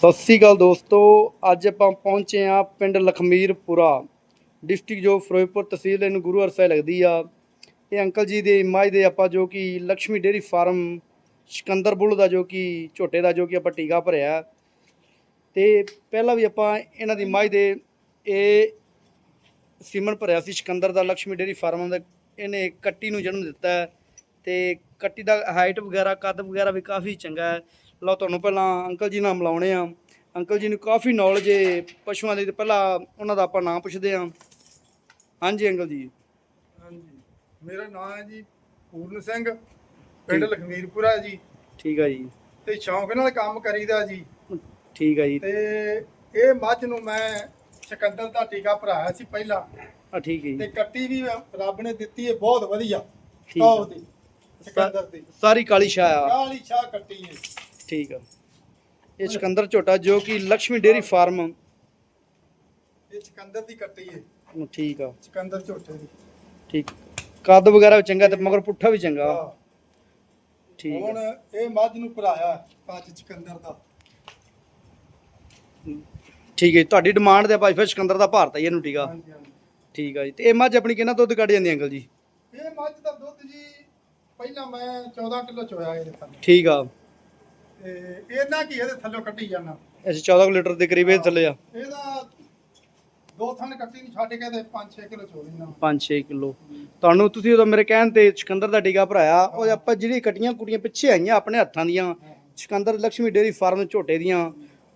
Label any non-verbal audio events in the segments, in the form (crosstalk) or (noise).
ਸਤਿ ਸ੍ਰੀ ਅਕਾਲ ਦੋਸਤੋ, ਅੱਜ ਆਪਾਂ ਪਹੁੰਚੇ ਆ ਪਿੰਡ ਲਖਮੀਰਪੁਰਾ, ਡਿਸਟ੍ਰਿਕਟ ਜੋ ਫਿਰੋਜ਼ਪੁਰ ਤਹਿਸੀਲ ਇਹਨੂੰ ਗੁਰੂ ਅਰਸਾਏ ਲੱਗਦੀ ਆ। ਇਹ ਅੰਕਲ ਜੀ ਦੇ ਇਮਾਜ ਦੇ ਆਪਾਂ ਜੋ ਕਿ Lakshmi dairy farm, Sikandar bull ਦਾ ਜੋ ਕਿ ਝੋਟੇ ਦਾ ਜੋ ਕਿ ਆਪਾਂ ਟੀਕਾ ਭਰਿਆ ਤੇ ਪਹਿਲਾਂ ਵੀ ਆਪਾਂ ਇਹਨਾਂ ਦੀ ਇਮਾਜ ਦੇ ਇਹ ਸਿਮਨ ਭਰਿਆ ਸੀ ਸਕੰਦਰ ਦਾ ਲక్ష్ਮੀ ਡੇਰੀ ਫਾਰਮ ਦਾ, ਇਹਨੇ ਕੱਟੀ ਨੂੰ ਜਨਮ ਦਿੱਤਾ ਤੇ ਕੱਟੀ ਦਾ ਹਾਈਟ ਵਗੈਰਾ, ਕੱਦ ਵਗੈਰਾ ਵੀ ਕਾਫੀ ਚੰਗਾ ਹੈ। ਲਓ ਤੁਹਾਨੂੰ ਪਹਿਲਾਂ ਅੰਕਲ ਜੀ ਨਾਲ ਮਿਲਾਉਣੇ ਆ। ਅੰਕਲ ਜੀ ਨੂੰ ਕਾਫੀ ਨੌਲੇਜ ਹੈ ਪਸ਼ੂਆਂ ਦੀ ਤੇ ਪਹਿਲਾਂ ਉਹਨਾਂ ਦਾ ਆਪਾਂ ਨਾਮ ਪੁੱਛਦੇ ਆ। ਹਾਂਜੀ ਅੰਕਲ ਜੀ। ਹਾਂਜੀ। ਮੇਰਾ ਨਾਮ ਹੈ ਜੀ ਪੂਰਨ ਸਿੰਘ ਪਿੰਡ ਲਖਮੀਰਪੁਰਾ ਜੀ। ਠੀਕ ਆ ਜੀ। ਤੇ ਸ਼ੌਂਕ ਨਾਲ ਕੰਮ ਕਰੀਦਾ ਜੀ। ਠੀਕ ਆ ਜੀ। ਤੇ ਇਹ ਮੱਝ ਨੂੰ ਮੈਂ ਸਿਕੰਦਰ ਦਾ ਟੀਕਾ ਭਰਾਇਆ ਸੀ ਪਹਿਲਾਂ। ਆ ਠੀਕ ਹੈ ਤੇ ਕੱਟੀ ਵੀ ਰੱਬ ਨੇ ਦਿੱਤੀ ਹੈ ਬਹੁਤ ਵਧੀਆ। ਠੀਕ ਆ। ਟੌਪ ਦੀ ਸਿਕੰਦਰ ਦੀ। ਸਾਰੀ ਕਾਲੀ ਸ਼ਾਹ ਆ ਕਾਲੀ ਸ਼ਾਹ ਕੱਟੀ ਹੈ ਠੀਕ ਆ। ਇਹ ਸਿਕੰਦਰ ਝੋਟਾ ਜੋ ਕਿ ਲక్ష్ਮੀ ਡੇਰੀ ਫਾਰਮ। ਇਹ ਸਿਕੰਦਰ ਦੀ ਕੱਟੀ ਹੈ ਠੀਕ ਆ। ਸਿਕੰਦਰ ਝੋਟੇ ਦੀ। ਠੀਕ। ਕੱਦ ਵਗੈਰਾ ਵੀ ਚੰਗਾ ਤੇ ਮਗਰ ਪੁੱਠਾ ਵੀ ਚੰਗਾ। ਹਾਂ। ਠੀਕ ਹੁਣ ਆ ਇਹ ਮੱਝ ਨੂੰ ਭਰਾਇਆ ਅੱਜ ਸਿਕੰਦਰ ਦਾ। ਠੀਕ ਹੈ ਜੀ, ਤੁਹਾਡੀ ਡਿਮਾਂਡ ਦੇ ਭਾਈ ਫਿਰ ਸਿਕੰਦਰ ਦਾ ਭਾਰਤ ਹੈ ਇਹਨੂੰ ਹਾਂਜੀ ਹਾਂਜੀ। ਠੀਕ ਆ ਜੀ। ਤੇ ਇਹ ਮੱਝ ਆਪਣੀ ਕਿੰਨਾ ਦੁੱਧ ਕੱਢ ਜਾਂਦੀ ਅੰਕਲ ਜੀ? ਇਹ ਮੱਝ ਦਾ ਦੁੱਧ ਜੀ ਪਹਿਲਾਂ ਮੈਂ 14 ਕਿਲੋ ਚੋਇਆ ਇਹਦੇ ਥੱਲੇ। ਠੀਕ ਆ। ਤੇ ਇਹਨਾਂ ਕੀ ਇਹਦੇ ਥੱਲੋਂ ਕੱਢੀ ਜਾਣਾ। ਅਸੀਂ 14 ਕੁ ਲੀਟਰ ਦੇ ਕਰੀਬ ਇਹ ਥੱਲੇ ਆ। ਇਹਦਾ ਦੋ ਥਣ ਕੱਟੀ ਨੂੰ ਛੱਡ ਕੇ ਤੇ 5-6 ਕਿਲੋ ਚੋ ਲੈਣਾ 5-6 ਕਿਲੋ। ਤੁਹਾਨੂੰ ਤੁਸੀਂ ਉਦੋਂ ਮੇਰੇ ਕਹਿਣ ਤੇ ਸਿਕੰਦਰ ਦਾ ਟੀਕਾ ਭਰਾਇਆ ਉਹ ਆਪਾਂ ਜਿਹੜੀ ਕਟੀਆਂ ਕੁਟੀਆਂ ਪਿੱਛੇ ਆਈਆਂ ਆਪਣੇ ਹੱਥਾਂ ਦੀਆਂ ਸਿਕੰਦਰ ਲక్ష్ਮੀ ਡੇਰੀ ਫਾਰਮ ਝੋਟੇ ਦੀਆਂ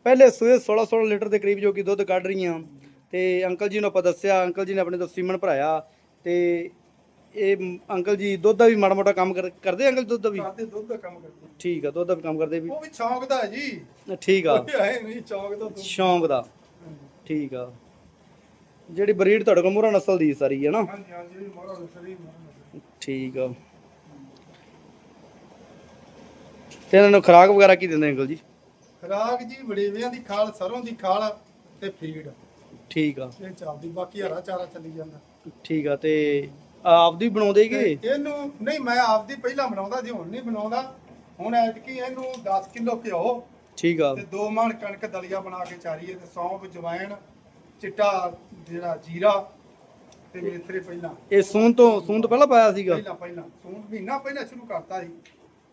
ਪਹਿਲੇ ਸੂਏ 16-16 ਲੀਟਰ ਦੇ ਕਰੀਬ ਜੋ ਕਿ ਦੁੱਧ ਕੱਢ ਰਹੀਆਂ। ਤੇ ਅੰਕਲ ਜੀ ਨੂੰ ਆਪਾਂ ਦੱਸਿਆ ਅੰਕਲ ਜੀ ਨੇ ਆਪਣੇ ਤੋਂ ਸੀਮਨ ਭਰਾਇਆ ਤੇ ਇਹ ਅੰਕਲ ਜੀ ਦੁੱਧ ਦਾ ਵੀ ਮਾੜਾ ਮੋਟਾ ਕੰਮ ਕਰ- ਕਰਦੇ ਅੰਕਲ ਦੁੱਧ ਦਾ ਵੀ? ਕਰਦੇ ਦੁੱਧ ਦਾ ਕੰਮ ਕਰਦੇ। ਠੀਕ ਆ ਦੁੱਧ ਦਾ ਵੀ ਕੰਮ ਕਰਦੇ ਵੀ। ਉਹ ਵੀ ਸ਼ੌਂਕ ਦਾ ਹੈ ਜੀ। ਠੀਕ ਆ। ਕੋਈ ਹੈ ਨਹੀਂ ਸ਼ੌਂਕ ਦਾ ਦੁੱਧ। ਸ਼ੌਂਕ ਦਾ। ਠੀਕ ਆ। ਜਿਹੜੀ ਬਰੀਡ ਤੁਹਾਡੇ ਕੋਲ ਮੂਰਾ ਨਸਲ ਦੀ ਸਾਰੀ ਹੈ ਨਾ? ਹਾਂਜੀ ਹਾਂਜੀ ਮੋਰਾ ਸਰੀ ਮੋਰਾ ਠੀਕ ਆ। ਤੇ ਇਹਨਾਂ ਨੂੰ ਖੁਰਾਕ ਵਗੈਰਾ ਕੀ ਦਿੰਦੇ ਅੰਕਲ ਜੀ? ਖਰਾਕ ਜੀ ਵੜੇਵਿਆਂ ਦੀ ਖਾਲ ਸਰੋਂ ਦੀ ਖਾਲ ਤੇ ਫੀਡ। ਠੀਕ ਆ। ਇਹ ਚੱਲਦੀ ਬਾਕੀ ਹਰਾ ਚਾਰਾ ਚੱਲੀ ਜਾਂਦਾ। ਠੀਕ ਆ ਤੇ ਆਪਦੀ ਬਣਾਉਂਦੇ ਤੇ ਇਹਨੂੰ ਨਹੀਂ ਮੈਂ ਆਪਦੀ ਪਹਿਲਾਂ ਬਣਾਉਂਦਾ ਜੀ ਹੁਣ ਨਹੀਂ ਬਣਾਉਂਦਾ। ਹੁਣ ਐਤਕੀ ਇਹਨੂੰ 10 ਕਿਲੋ ਘਿਓ ਠੀਕ ਆ। ਤੇ ਦੋ ਮਣ ਕਣਕ ਦਲੀਆ ਬਣਾ ਕੇ ਚਾਰੀਏ ਤੇ ਸੌਂਫ ਜਵੈਣ ਚਿੱਟਾ ਜਿਹੜਾ ਜੀਰਾ ਤੇ ਮੇਥਰੇ ਪਹਿਲਾਂ। ਇਹ ਸੂਨ ਤੋਂ ਸੂਨ ਤੋਂ ਪਹਿਲਾਂ ਪਾਇਆ ਸੀਗਾ? ਪਹਿਲਾਂ ਪਹਿਲਾਂ। ਸੂਣ ਮਹੀਨਾ ਪਹਿਲਾਂ ਸ਼ੁਰੂ ਕਰਤਾ ਸੀ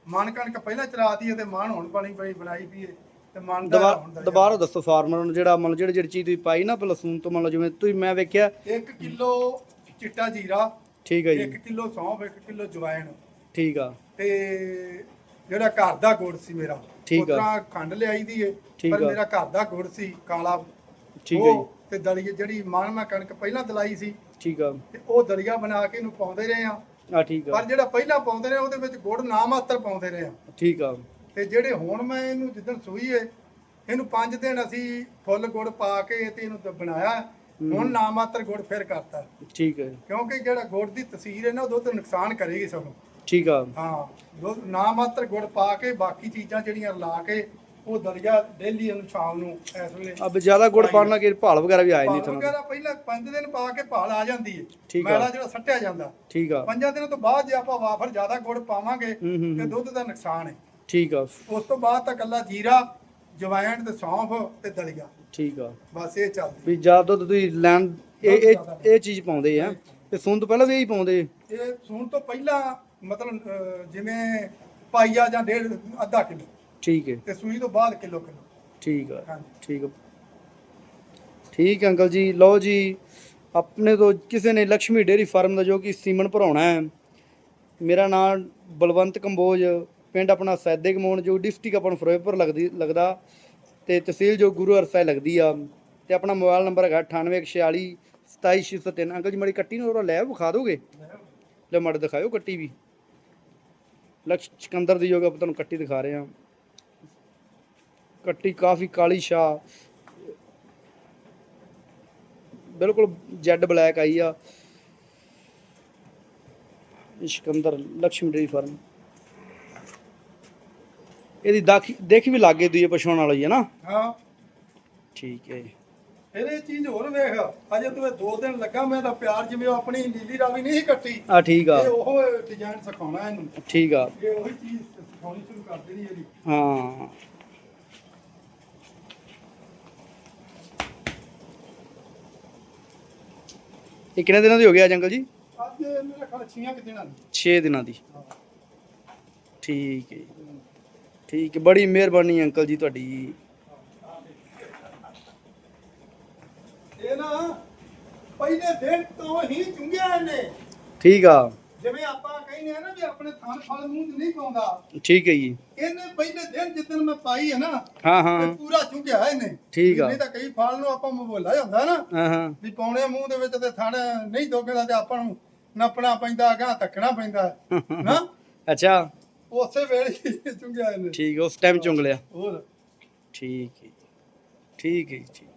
ਮਣ ਕਣਕ ਪਹਿਲਾਂ ਚਰਾਤੀ ਹੈ ਤੇ ਮਣ ਹੁਣ ਬਣੀ ਬਣੀ ਬਣਾਈ ਪਈ ਹੈ ਤੇ ਮਣ ਦਾ ਦੁਬਾਰਾ ਦੱਸੋ ਫਾਰਮਰ ਨੂੰ ਜਿਹੜਾ ਮੰਨ ਜਿਹੜੀ ਜਿਹੜੀ ਚੀਜ਼ ਤੁਸੀਂ ਪਾਈ ਨਾ ਪਹਿਲਾਂ ਸੂਨ ਤੋਂ ਮੰਨ ਲਓ ਜਿਵੇਂ ਤੁਸੀਂ ਮੈਂ ਵੇਖਿਆ। 1 ਕਿਲੋ ਚਿੱਟਾ ਜੀਰਾ ਠੀਕ 1 ਜੀ। ਕਿਲੋ ਸੌਂਫ 1 ਕਿਲੋ ਜਵੈਣ ਠੀਕ ਆ। ਤੇ ਜਿਹੜਾ ਘਰ ਦਾ ਗੁੜ ਸੀ ਮੇਰਾ ਠੀਕ ਆ। ਉਤਰਾ ਖੰਡ ਲਿਆਈ ਦੀ ਏ ਠੀਕ ਪਰ ਆ। ਮੇਰਾ ਘਰ ਦਾ ਗੁੜ ਸੀ ਕਾਲਾ। ਠੀਕ ਜੀ ਉਹ ਤੇ ਦਲੀਆ ਜਿਹੜੀ ਮਣ ਮੈਂ ਕਣਕ ਪਹਿਲਾਂ ਦਲਾਈ ਸੀ ਠੀਕ ਆ। ਤੇ ਉਹ ਦਲੀਆ ਬਣਾ ਕੇ ਇਹਨੂੰ ਪਾਉਂਦੇ ਰਹੇ ਆ। ਆ ਠੀਕ ਆ। ਪਰ ਜਿਹੜਾ ਪਹਿਲਾਂ ਪਾਉਂਦੇ ਰਹੇ ਉਹਦੇ ਵਿੱਚ ਗੁੜ ਨਾ ਮਾਤਰ ਪਾਉਂਦੇ ਰਹੇ ਆ। ਠੀਕ ਆ। ਤੇ ਜਿਹੜੇ ਹੁਣ ਮੈਂ ਇਹਨੂੰ ਜਿੱਦਣ ਸੂਈ ਏ ਇਹਨੂੰ 5 ਦਿਨ ਅਸੀਂ ਫੁੱਲ ਗੁੜ ਪਾ ਕੇ ਤੇ ਇਹਨੂੰ ਦ- ਬਣਾਇਆ। ਹੁਣ ਨਾ ਮਾਤਰ ਗੁੜ ਫਿਰ ਕਰਤਾ। ਠੀਕ ਹੈ। ਕਿਉਂਕਿ ਜਿਹੜਾ ਗੁੜ ਦੀ ਤਸੀਰ ਹੈ ਨਾ ਉਹ ਦੁੱਧ ਨੁਕਸਾਨ ਕਰੇਗੀ ਸਾਨੂੰ ਠੀਕ ਆ। ਹਾਂ ਦੁੱਧ ਨਾ ਮਾਤਰ ਗੁੜ ਪਾ ਕੇ ਬਾਕੀ ਚੀਜ਼ਾਂ ਜਿਹੜੀਆਂ ਲਾ ਕੇ ਉਹ ਦਲੀਆ ਡੇਲੀ ਇਹਨੂੰ ਸ਼ਾਮ ਨੂੰ ਇਸ ਵੇਲੇ ਅਬ ਜ਼ਿਆਦਾ ਗੁੜ ਪਾਉਣ ਨਾਲ ਕਿ ਭਾਲ ਵਗੈਰਾ ਵੀ ਆ ਜਾਂਦੀ ਤੁਹਾਨੂੰ? ਵਗੈਰਾ ਪਹਿਲਾਂ 5 ਦਿਨ ਪਾ ਕੇ ਭਾਲ ਆ ਜਾਂਦੀ ਹੈ। ਮੈਲਾ ਜਿਹੜਾ ਸੱਟਿਆ ਜਾਂਦਾ। ਠੀਕ ਆ। ਪੰਜਾਂ ਦਿਨਾਂ ਤੋਂ ਬਾਅਦ ਜੇ ਆਪਾਂ ਵਾਫਰ ਜ਼ਿਆਦਾ ਗੁੜ ਪਾਵਾਂਗੇ ਤੇ। ਦੁੱਧ ਦਾ ਨੁਕਸਾਨ ਹੈ। ਠੀਕ ਆ। ਉਸ ਤੋਂ ਬਾਅਦ ਤਾਂ ਕੱਲਾ ਜੀਰਾ ਜਵੈਣ ਤੇ ਸੌਂਫ ਤੇ ਦਲੀਆ। ਠੀਕ ਆ। ਬਸ ਇਹ ਚੱਲਦੀ ਵੀ ਜ਼ਿਆਦਾ ਦੁੱਧ ਤੁਸੀਂ ਲੈਣ ਇਹ ਇਹ ਇਹ ਚੀਜ਼ ਪਾਉਂਦੇ ਆ। ਤੇ ਸੁਣ ਤੋਂ ਪਹਿਲਾਂ ਵੀ ਇਹੀ ਪਾਉਂਦੇ? ਇਹ ਸੂਣ ਤੋਂ ਪਹਿਲਾਂ ਮਤਲਬ ਅਹ, ਜਿਵੇਂ ਪਾਈਆ ਜਾਂ ਡੇਢ ਅੱਧਾ ਕਿਲੋ। ਠੀਕ ਹੈ ਤੇ ਸੂਈ ਤੋਂ ਬਾਅਦ ਕਿਲੋ ਕਿਲੋ। ਠੀਕ ਆ। ਹਾਂਜੀ। ਠੀਕ ਆ। ਠੀਕ ਹੈ ਅੰਕਲ ਜੀ। ਲਓ ਜੀ ਆਪਣੇ ਤੋਂ ਕਿਸੇ ਨੇ ਲక్ష్ਮੀ ਡੇਰੀ ਫਾਰਮ ਦਾ ਜੋ ਕਿ ਸੀਮਨ ਭਰਾਉਣਾ ਹੈ। ਮੇਰਾ ਨਾਮ ਬਲਵੰਤ ਕੰਬੋਜ। ਪਿੰਡ ਆਪਣਾ ਸੈਦੇ ਕਮੋਣ ਜੋ ਡਿਸਟ੍ਰਿਕਟ ਆਪਣਾ ਫਿਰੋਜ਼ਪੁਰ ਲੱਗਦੀ, ਲੱਗਦਾ ਤੇ ਤਹਿਸੀਲ ਜੋ ਗੁਰੂ ਅਰਸਾਏ ਲੱਗਦੀ ਆ, ਤੇ ਆਪਣਾ ਮੋਬਾਈਲ ਨੰਬਰ ਹੈਗਾ 9846 27603 ਅੰਕਲ ਜੀ, ਮਾੜੀ ਕੱਟੀ ਨੂੰ ਉਹ ਲੈ ਵਿਖਾ ਦੋਗੇ? ਲੈ ਮਾੜੇ ਦਿਖਾਇਓ ਕੱਟੀ ਵੀ। ਲਕਸ਼ ਸਿਕੰਦਰ ਦੀ ਯੋਗ ਆਪਾਂ ਤੁਹਾਨੂੰ ਕੱਟੀ ਦਿਖਾ ਰਹੇ ਹਾਂ। ਕੱਟੀ ਕਾਫੀ ਕਾਲੀ ਸ਼ਾ ਬਿਲਕੁਲ ਜੈਡ ਬਲੈਕ ਆਈ ਆ। ਇਹ ਸਿਕੰਦਰ ਲక్ష్ਮੀ ਡੇਰੀ ਫਾਰਮ। ਇਹਦੀ ਦੇਖ ਵੀ ਲੱਗੇ ਦੂਏ ਪਛਾਣ ਵਾਲੀ ਹੈ ਨਾ। ਹਾਂ। ਠੀਕ ਹੈ ਇਹਦੇ ਚੀਜ਼ ਹੋਰ ਵੇਖ ਅਜੇ ਤੂੰ ਦੋ ਦਿਨ ਲੱਗਾ ਮੈਂ ਤਾਂ ਪਿਆਰ ਜਿਵੇਂ ਆਪਣੀ ਨੀਲੀ ਰਾਵੀ ਨਹੀਂ ਕੱਟੀ। ਆ ਠੀਕ ਆ। ਇਹ ਉਹ ਡਿਜ਼ਾਈਨ ਸਿਖਾਉਣਾ ਇਹਨੂੰ। ਠੀਕ ਆ। ਇਹ ਉਹੀ ਚੀਜ਼ ਸਿਖਾਉਣੀ ਸ਼ੁਰੂ ਕਰ ਦੇਣੀ ਇਹਦੀ। ਹਾਂ। ਇਹ ਕਿੰਨੇ ਦਿਨਾਂ ਦੀ ਹੋ ਗਿਆ ਅੰਕਲ ਜੀ? ਅੱਜ ਮੇਰਾ ਖਿਆਲ 6 ਦਿਨਾਂ ਦੀ। 6 ਦਿਨਾਂ ਦੀ। ਠੀਕ ਹੈ। ਠੀਕ ਹੈ ਬੜੀ ਮਿਹਰਬਾਨੀ ਅੰਕਲ ਜੀ ਤੁਹਾਡੀ। ਇਹ ਨਾ ਪਹਿਲੇ ਦਿਨ ਤੋਂ ਹੀ ਚੁੰਗਿਆ ਇਹਨੇ। ਠੀਕ ਆ। ਜਿਵੇਂ ਆਪਾਂ ਕਹਿੰਦੇ ਆ ਨਾ ਵੀ ਆਪਣੇ ਥਣ ਫਲ ਮੂੰਹ 'ਚ ਨਹੀਂ ਪਾਉਂਦਾ। ਠੀਕ ਹੈ ਜੀ। ਇਹਨੇ ਪਹਿਲੇ ਦਿਨ ਜਿੱਦਣ ਮੈਂ ਪਾਈ ਹੈ ਨਾ ਹਾਂ ਤੇ ਹਾਂ ਪੂਰਾ ਚੁੰਗਿਆ ਇਹਨੇ। ਠੀਕ ਆ। ਨਹੀਂ ਤਾਂ ਕਈ ਫਲ ਨੂੰ ਆਪਾਂ ਮਬੋਲਾ ਜਾਂਦਾ ਨਾ। ਹਾਂ ਹਾਂ। ਵੀ ਪਾਉਣੇ ਮੂੰਹ ਦੇ ਵਿੱਚ ਤੇ ਥਣ ਨਹੀਂ ਦੋਗਦਾ ਤੇ ਆਪਾਂ ਨੂੰ ਨੱਪਣਾ ਪੈਂਦਾ ਅਗਾਂ ਧੱਕਣਾ ਪੈਂਦਾ (laughs) ਨਾ? ਅੱਛਾ। ਉਸੇ ਵੇਲੇ ਚੁੰਗਿਆ ਇਹਨੇ। ਠੀਕ ਹੈ ਉਸ ਟਾਈਮ ਚੁੰਗ ਲਿਆ। ਹੋਰ? ਠੀਕ ਹੈ ਜੀ। ਠੀਕ ਹੈ ਜੀ, ਠੀਕ।